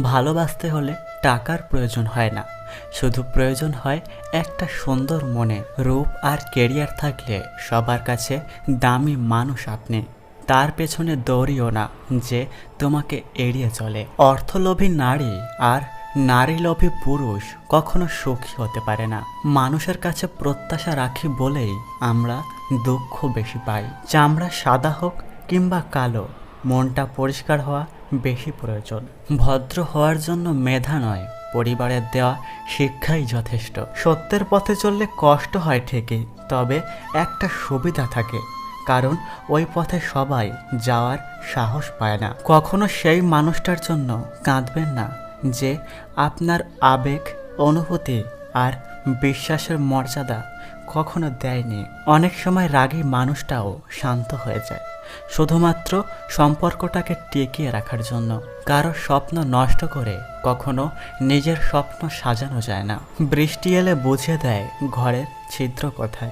ভালোবাসতে হলে টাকার প্রয়োজন হয় না। শুধু প্রয়োজন হয় একটা সুন্দর মনে, রূপ আর কেরিয়ার থাকলে সবার কাছে দামি মানুষ আপনি। তার পেছনে দৌড়িও না যে তোমাকে এড়িয়ে চলে। অর্থলোভী নারী আর নারীলোভী পুরুষ কখনো সুখী হতে পারে না। মানুষের কাছে প্রত্যাশা রাখি বলেই আমরা দুঃখ বেশি পাই। চামড়া সাদা হোক কিংবা কালো, মনটা পরিষ্কার হওয়া বেশি প্রয়োজন। ভদ্র হওয়ার জন্য মেধা নয়, পরিবারের দেওয়া শিক্ষাই যথেষ্ট। সত্যের পথে চললে কষ্ট হয় ঠিকই, তবে একটা সুবিধা থাকে, কারণ ওই পথে সবাই যাওয়ার সাহস পায় না। কখনো সেই মানুষটার জন্য কাঁদবেন না, যে আপনার আবেগ, অনুভূতি আর বিশ্বাসের মর্যাদা কখনো দেয়নি। অনেক সময় রাগী মানুষটাও শান্ত হয়ে যায়। শুধুমাত্র সম্পর্কটাকে টিকিয়ে রাখার জন্য। কারও স্বপ্ন নষ্ট করে কখনো নিজের স্বপ্ন সাজানো যায় না। বৃষ্টি এলে বুঝে দেয় ঘরের ছিদ্র কোথায়।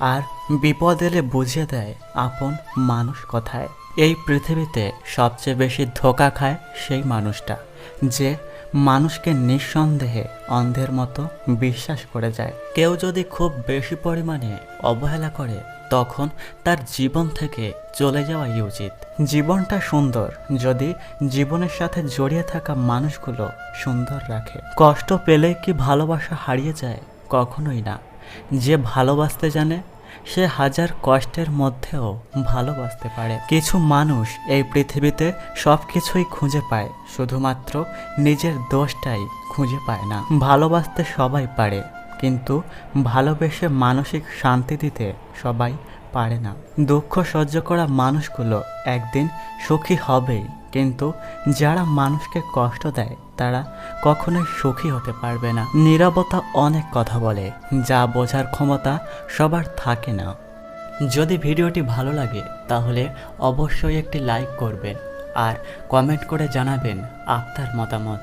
আর বিপদ এলে বুঝিয়ে দেয় আপন মানুষ কোথায়। এই পৃথিবীতে সবচেয়ে বেশি ধোকা খায় সেই মানুষটা, যে মানুষকে নিঃসন্দেহে অন্ধের মতো বিশ্বাস করে যায়। কেউ যদি খুব বেশি পরিমাণে অবহেলা করে তখন তার জীবন থেকে চলে যাওয়াই উচিত। জীবনটা সুন্দর, যদি জীবনের সাথে জড়িয়ে থাকা মানুষগুলো সুন্দর রাখে। কষ্ট পেলে কি ভালোবাসা হারিয়ে যায়? কখনোই না। যে ভালোবাসতে জানে, সে হাজার কষ্টের মধ্যেও ভালোবাসতে পারে। কিছু মানুষ এই পৃথিবীতে সব কিছুই খুঁজে পায়, শুধুমাত্র নিজের দোষটাই খুঁজে পায় না। ভালোবাসতে সবাই পারে। কিন্তু ভালোবেসে মানসিক শান্তি দিতে সবাই পারে না। দুঃখ সহ্য করা মানুষগুলো একদিন সুখী হবেই, কিন্তু যারা মানুষকে কষ্ট দেয়, তারা কখনোই সুখী হতে পারবে না। নীরবতা অনেক কথা বলে, যা বোঝার ক্ষমতা সবার থাকে না। যদি ভিডিওটি ভালো লাগে, তাহলে অবশ্যই একটি লাইক করবেন আর কমেন্ট করে জানাবেন আপনার মতামত।